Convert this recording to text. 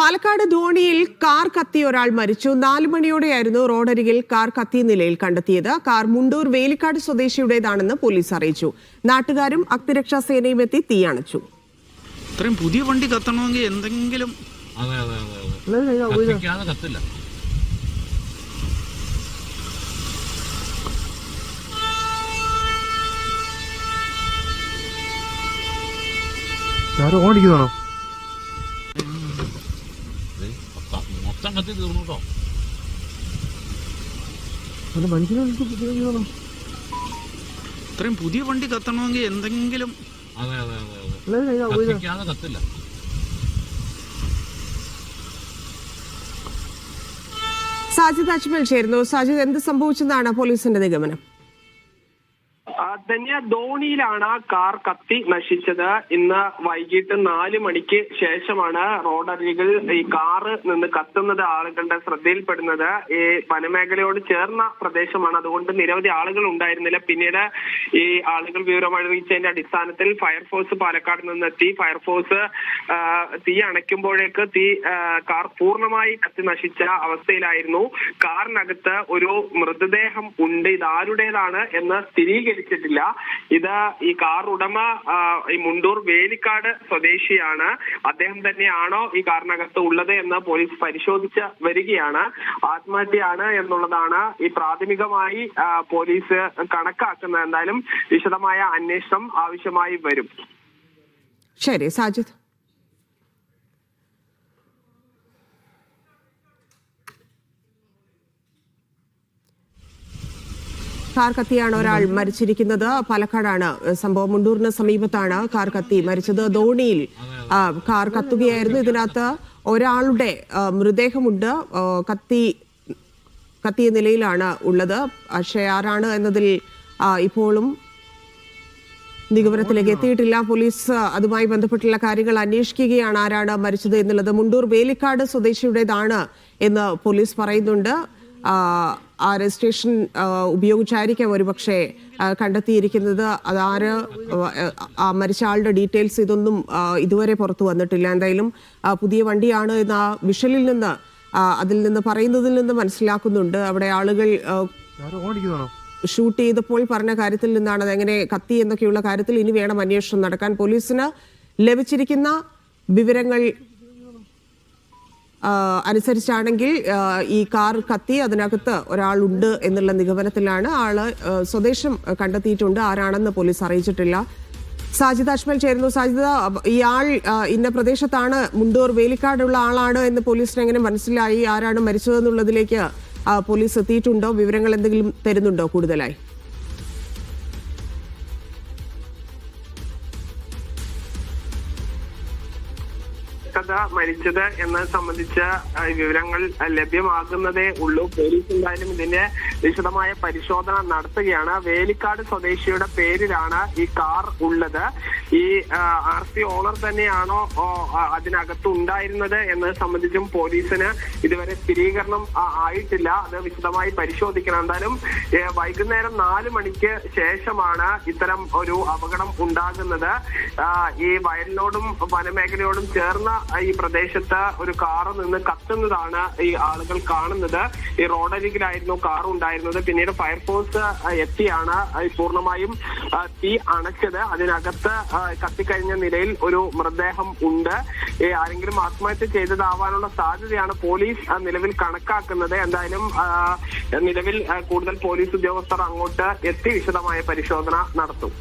Palakkad ധോണിയിൽ car കത്തി ഒരാൾ മരിച്ചു. നാല് മണിയോടെയായിരുന്നു റോഡരികിൽ കാർ കത്തിയ നിലയിൽ കണ്ടെത്തിയത്. കാർ മുണ്ടൂർ വേലിക്കാട് സ്വദേശിയുടേതാണെന്ന് പോലീസ് അറിയിച്ചു. നാട്ടുകാരും അഗ്നിരക്ഷാ സേനയും എത്തി തീയണച്ചു. ഇത്രയും പുതിയ വണ്ടി കത്തണമെങ്കിൽ എന്തെങ്കിലും കത്തില്ല. ആരും ഓടിക്കുന്നതാണോ മൊത്തം- കത്തി തീർന്നു കേട്ടോ. ഇത്രയും പുതിയ വണ്ടി കത്തണമെങ്കിൽ എന്തെങ്കിലും അതെ അതെ അതെ അതെ. കത്തിക്കാതെ കത്തില്ല. സാജിദ് അജ്മൽ ചേരുന്നു. സാജിദ് എന്ത് സംഭവിച്ചെന്നാണ് പോലീസിന്റെ നിഗമനം? ധന്യ ധോണിയിലാണ് കാർ കത്തി നശിച്ചത്. ഇന്ന് വൈകിട്ട് നാല് മണിക്ക് ശേഷമാണ് റോഡരികിൽ ഈ കാറ് നിന്ന് കത്തുന്നത് ആളുകളുടെ ശ്രദ്ധയിൽപ്പെടുന്നത്. ഈ വനമേഖലയോട് ചേർന്ന പ്രദേശമാണ്. അതുകൊണ്ട് നിരവധി ആളുകൾ ഉണ്ടായിരുന്നില്ല. പിന്നീട് ഈ ആളുകൾ വിവരം അടിസ്ഥാനത്തിൽ ഫയർഫോഴ്സ് പാലക്കാട് നിന്നെത്തി. ഫയർഫോഴ്സ് ആ, തീ അണയ്ക്കുമ്പോഴേക്ക് തീ ആ, കാർ പൂർണമായി കത്തി നശിച്ച അവസ്ഥയിലായിരുന്നു. കാറിനകത്ത് ഒരു മൃതദേഹം ഉണ്ട്. ഇത് എന്ന് എന്ന് സ്ഥിരീകരിച്ചിട്ടില്ല ഇത് ഈ കാർ ഉടമ ഈ മുണ്ടൂർ വേലിക്കാട് സ്വദേശിയാണ്. അദ്ദേഹം തന്നെയാണോ ഈ കാറിനകത്ത് ഉള്ളത് എന്ന് പോലീസ് പരിശോധിച്ച് വരികയാണ്. ആത്മഹത്യയാണ് എന്നുള്ളതാണ് ഈ പ്രാഥമികമായി പോലീസ് കണക്കാക്കുന്നത്. എന്തായാലും വിശദമായ അന്വേഷണം ആവശ്യമായി വരും. ശരി സാജിദ്. കാർ കത്തിയാണ് ഒരാൾ മരിച്ചിരിക്കുന്നത്. പാലക്കാടാണ്. സംഭവം മുണ്ടൂറിന് സമീപത്താണ് കാർ കത്തി മരിച്ചത്. ധോണിയിൽ കാർ കത്തുകയായിരുന്നു. ഇതിനകത്ത് ഒരാളുടെ മൃതദേഹമുണ്ട്. കത്തി കത്തിയ നിലയിലാണ് ഉള്ളത്. പക്ഷേ ആരാണ് എന്നതിൽ ഇപ്പോഴും നിഗമനത്തിലേക്ക് എത്തിയിട്ടില്ല. പോലീസ് അതുമായി ബന്ധപ്പെട്ടുള്ള കാര്യങ്ങൾ അന്വേഷിക്കുകയാണ് ആരാണ് മരിച്ചത് എന്നുള്ളത്. മുണ്ടൂർ വേലിക്കാട് സ്വദേശിയുടേതാണ് എന്ന് പോലീസ് പറയുന്നുണ്ട്. രജിസ്ട്രേഷൻ ഉപയോഗിച്ചായിരിക്കാം ഒരുപക്ഷെ കണ്ടെത്തിയിരിക്കുന്നത്. അതാര് മരിച്ച ആളുടെ ഡീറ്റെയിൽസ് ഇതൊന്നും ഇതുവരെ പുറത്തു വന്നിട്ടില്ല. എന്തായാലും പുതിയ വണ്ടിയാണ് എന്ന ആ വിഷലിൽ നിന്ന് അതിൽ നിന്ന് പറയുന്നതിൽ നിന്ന് മനസ്സിലാക്കുന്നുണ്ട്. അവിടെ ആളുകൾ ഷൂട്ട് ചെയ്തപ്പോൾ പറഞ്ഞ കാര്യത്തിൽ നിന്നാണ് അതെങ്ങനെ കത്തി എന്നൊക്കെയുള്ള കാര്യത്തിൽ ഇനി വേണം അന്വേഷണം നടക്കാൻ. പോലീസിന് ലഭിച്ചിരിക്കുന്ന വിവരങ്ങൾ അനുസരിച്ചാണെങ്കിൽ ഈ കാർ കത്തി അതിനകത്ത് ഒരാളുണ്ട് എന്നുള്ള നിഗമനത്തിലാണ് ആൾ സ്വദേശം കണ്ടെത്തിയിട്ടുണ്ട്. ആരാണെന്ന് പോലീസ് അറിയിച്ചിട്ടില്ല. സാജിദ് അജ്മൽ ചേരുന്നു. സാജിദ ഇയാൾ ഇന്ന പ്രദേശത്താണ്. മുണ്ടൂർ വേലിക്കാടുള്ള ആളാണ് എന്ന് പോലീസിന് എങ്ങനെ മനസ്സിലായി? ആരാണ് മരിച്ചതെന്നുള്ളതിലേക്ക് പോലീസ് എത്തിയിട്ടുണ്ടോ? വിവരങ്ങൾ എന്തെങ്കിലും തരുന്നുണ്ടോ കൂടുതലായി? കഥ മരിച്ചത് എന്ന സംബന്ധിച്ച വിവരങ്ങൾ ലഭ്യമാകുന്നതേ ഉള്ളൂ. പോലീസ് എന്തായാലും ഇതിന്റെ വിശദമായ പരിശോധന നടത്തുകയാണ്. വേലിക്കാട് സ്വദേശിയുടെ പേരിലാണ് ഈ കാർ ഉള്ളത്. ഈ ആർ സി ഓണർ തന്നെയാണോ അതിനകത്ത് ഉണ്ടായിരുന്നത് എന്നത് സംബന്ധിച്ചും പോലീസിന് ഇതുവരെ സ്ഥിരീകരണം ആയിട്ടില്ല. അത് വിശദമായി പരിശോധിക്കണം. എന്തായാലും വൈകുന്നേരം നാല് മണിക്ക് ശേഷമാണ് ഇത്തരം ഒരു അപകടം ഉണ്ടാകുന്നത്. ഈ വയലിനോടും വനമേഖലയോടും ചേർന്ന ഈ പ്രദേശത്ത് ഒരു കാറ് നിന്ന് കത്തുന്നതാണ് ഈ ആളുകൾ കാണുന്നത്. ഈ റോഡരികിലായിരുന്നു കാർ ഉണ്ടായിരുന്നത്. പിന്നീട് ഫയർഫോഴ്സ് എത്തിയാണ്. പൂർണമായും തീ അണച്ചത്. അതിനകത്ത് കത്തിക്കഴിഞ്ഞ നിലയിൽ ഒരു മൃതദേഹം ഉണ്ട്. ആരെങ്കിലും ആത്മഹത്യ ചെയ്തതാവാനുള്ള സാധ്യതയാണ് പോലീസ് നിലവിൽ കണക്കാക്കുന്നത്. എന്തായാലും നിലവിൽ കൂടുതൽ പോലീസ് ഉദ്യോഗസ്ഥർ അങ്ങോട്ട് എത്തി വിശദമായ പരിശോധന നടത്തും.